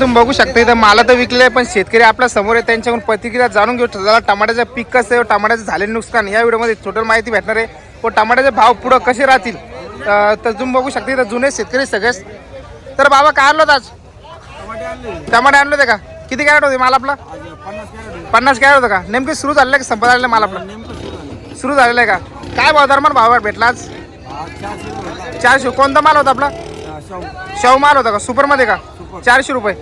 तुम्ही बघू शकता इथं मला तर विकले पण शेतकरी आपल्यासमोर आहे त्यांच्याकडून प्रतिक्रिया जाणून घेऊ. जरा टमाट्याचं पीक कसं आहे टमाट्याचं झालेलं नुकसान या व्हिडिओमध्ये टोटल माहिती भेटणार आहे. व टमाट्याचे भाव पुढं कसे राहतील? तर तुम्ही बघू शकता इथं जुने शेतकरी सगळेच तर बाबा काय आणलं होतं आज? टमाटे आणले होते का? किती कॅरेट होते माल आपला? पन्नास कॅरेट होतं का? नेमके सुरू झालेलं आहे का? संपत आलेलं माल आपला? सुरू झालेलं आहे का? काय भाव दरम्यान भाव भेटला आज? चारशे कोणता माल होता आपला? शाहू. माल होता का? सुपरमध्ये का? चारशे रुपये.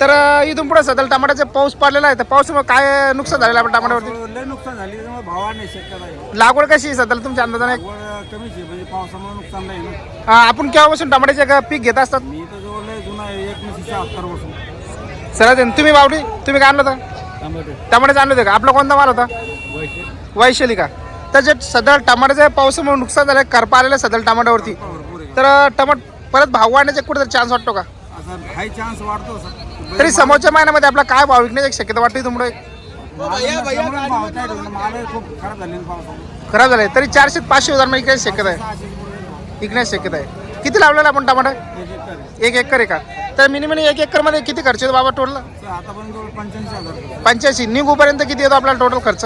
तर इथून पुढे सध्या टमाट्याचा पाऊस पडलेला आहे. तर पावसामुळे काय नुकसान झालेलं आहे आपल्या टमाट्यावरती? लय नुकसान झाली त्यामुळे भावा नाही शक्यता आहे. लागवड कशी आहे सध्याला तुमच्या अंदाजाने? लागवड कमीच आहे म्हणजे पावसामुळे नुकसान नाही ना. आपण केव्हापासून टमाट्याचे का पीक घेत असतात? मी तर जवळ लय जुना आहे एकोणीसशे शहात्तर वर्ष. सर तुम्ही बावडी? तुम्ही काय आणलं होतं? टमाट्याचं आणलं होतं का? आपला कोणता माल होता? वैशाली. का? तर जे सध्या टमाट्याच्या पावसामुळे नुकसान झालं करपा आलेलं आहे सध्या टमाट्यावरती. भरपूर आहे. तर टमाट परत भाव वाढण्याचा कुठेतरी चान्स वाटतो का? असा हाय चान्स वाढतो सर. तरी समोरच्या महिन्यामध्ये आपला काय भाव विकण्याची शक्यता वाटते तुमच्यामुळे भाव काय माल खूप खराब झाले ना पावसामुळे खराब झालंय तरी चारशे पाचशे हजारमध्ये विकण्याची शक्यता आहे. सहाशे विकण्याची शक्यता आहे. किती लावलेला आपण टमाटर? एक एकर आहे. एक एकर आहे का? तर मिनिमम एक एकरमध्ये किती खर्च येतो बाबा टोटल तर आतापर्यंत जवळ पंच्याऐंशी हजार रुपये. पंच्याऐंशी. निघूपर्यंत किती येतो आपल्याला टोटल खर्च?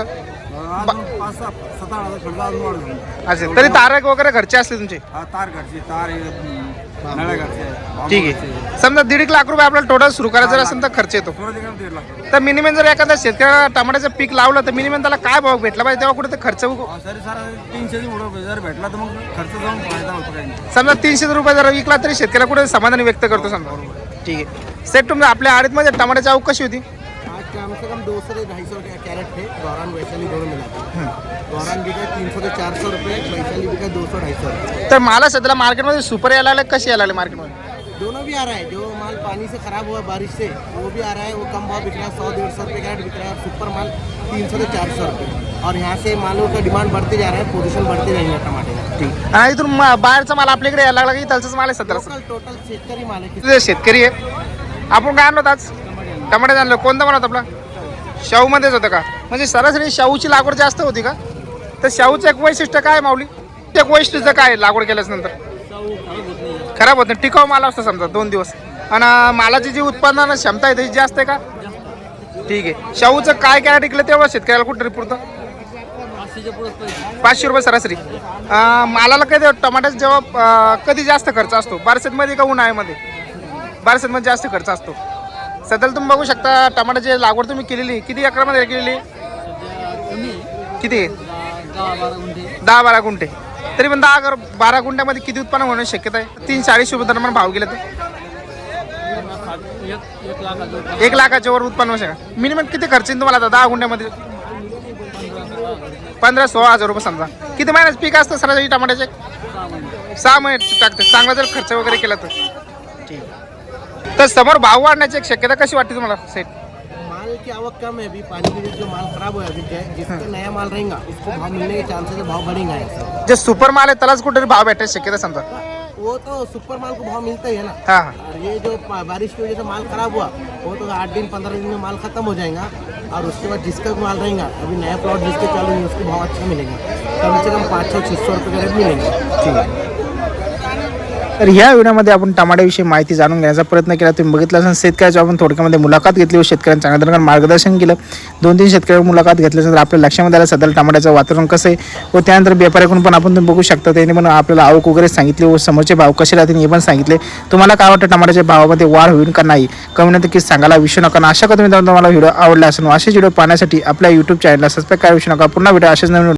पाच सहा सात आठ हजार खर्च अजून वाढतो असेल तरी तारक वगैरे खर्च असले तुमचे? हा तार घरचे तार आहे, हम्म, नळ्या घरचे आहे, बांबू ठीक घरचे. आहे समजा दीड एक लाख रुपये आपल्याला टोटल सुरू करायचं असेल तर खर्च येतो. दीड लाख. तर मिनिमम जर एखाद्या शेतकऱ्याला टमाट्याचं पीक लावलं तर मिनिमम त्याला काय भाव भेटला पाहिजे? तेव्हा कुठे ते खर्च तरी सर तीनशे मुळे जर भेटला तर मग खर्च जाऊन फायदा होतो काही नाही. समजा तीनशे रुपये जर विकला तरी शेतकऱ्याला कुठे समाधानी व्यक्त करतो समजा. ठीक आहे. सेट तुमच्या आपल्या आडीतमध्ये टमाट्याची आवक कशी होती? दो सौ से ढाई सौ कैरेट थे दौरान वैशाली दोनों मिला के दौरान बिका तीन सौ से चार सौ रुपये वैशाली बिका दो सौ ढाई सौ रुपये. तर मला सध्याला मार्केटमध्ये सुपर यायला लागले कशी यायला लागले मार्केटमध्ये? दोनों भी आ रहा है जो माल पानी से खराब हुआ बारिश से वो भी आ रहा है वो कम भाव बिक रहा है सौ डेढ़ सौ रुपये कैरेट बिक रहा है सुपर माल तीन सौ से चार सौ रुपये. और यहाँ से मालों का डिमांड बढ़ते जा रहा है पोजीशन बढ़ते रहेंगे टमाटे का ठीक. आणि इथून म- बाहेरचा माल आपल्याकडे यायला लागला की त्याचाच माल आहे सध्याला? टोटल टोटल शेतकरी माल है तुझे शेतकरी आहे. आपण काय आणलं होतं आज? टमाटे आणलं. कोणता माल होता आपला? शाहूमध्येच होतं का? म्हणजे सरासरी शाहूची लागवड जास्त होती का? तर शाहूचं एक वैशिष्ट्य काय माऊली? एक वैशिष्ट्यचं काय लागवड केल्याच नंतर? खराब होत नाही. टिकाऊ माल असतो समजा दोन दिवस. आणि मालाची जी उत्पादन क्षमता आहे त्याची जास्त आहे का? ठीक आहे. शाहूचं काय काय टिकलं तेवढं शेतकऱ्याला कुठं पुरतं? पाचशे रुपये सरासरी. मालाला कधी टमाट्याचा जेव्हा कधी जास्त खर्च असतो? बारसेतमध्ये का उन्हाळ्यामध्ये? बारसेतमध्ये जास्त खर्च असतो. सध्या तुम्ही बघू शकता टमाट्याची लागवड तुम्ही केलेली. किती एकरामध्ये केलेली? किती? दहा बारा गुंठे. तरी पण दहा अगर बारा गुंठ्यामध्ये किती उत्पन्न होण्याची शक्यता आहे? तीन चाळीस रुपये दरम्यान भाव गेले तर एक लाखाच्या वर उत्पन्न होऊ शकता. मिनिमम किती खर्च येईल तुम्हाला आता दहा गुंठ्यामध्ये? पंधरा सोळा हजार रुपये समजा. किती महिन्याचं पीक असतं सरासरी टमाट्याचे? सहा महिने. टाकते चांगला जर खर्च वगैरे केला तर. ठीक तर समोर भाव वाढण्याची एक शक्यता कशी वाटते तुम्हाला सेट माल की आवक कम है अभी पानी की जो माल खराब हुआ है अभी क्या है, जिसका नया माल रहेगा उसको भाव मिलने के चांसेस है भाव बढ़ेगा ऐसे जे सुपर माल आहे त्यालाच कुठेतरी भाव भेटायची शक्यता समजा. वो तो सुपर माल को भाव मिलता ही है. ना हाँ हाँ और ये जो पा- बारिश की वजह से माल खराब हुआ वो तो आठ दिन पंद्रह दिन में माल खत्म हो जाएगा और उसके बाद जिसका माल रहेगा अभी नया प्लॉट जिसके चालू है उसको भाव अच्छा मिलेगा. कम से कम पाँच सौ छः सौ रुपये का रेट मिलेंगे. तर ह्या व्हिडिओमध्ये आपण टमाट्याविषयी माहिती जाणून घेण्याचा प्रयत्न केला. तुम्ही बघितलं असेल शेतकऱ्याची आपण थोडक्यामध्ये मुलाखत घेतली व शेतकऱ्यांना चांगल्या प्रकारे मार्गदर्शन केलं. दोन तीन शेतकऱ्यांची मुलाखत घेतल्यानंतर आपल्या लक्षामध्ये आलं सध्या टमाट्याचं वातावरण कसं आहे व त्यानंतर व्यापाऱ्याकडून पण आपण तुम्ही बघू शकता. त्यांनी पण आपल्याला आवक वगैरे सांगितली व समोरचे भाव कसे राहतील हे पण सांगितले. तुम्हाला काय वाटतं टमाट्याच्या भावामध्ये वाढ होईल का नाही? कमी की सांगायला विषय नका. अशा का तुम्ही तुम्हाला व्हिडिओ आवडला असेल असेच व्हिडिओ पाहण्यासाठी आपल्या यूट्यूब चॅनलला सबस्क्राईब करा विषय नका. पुन्हा व्हिडिओ असेच नवीन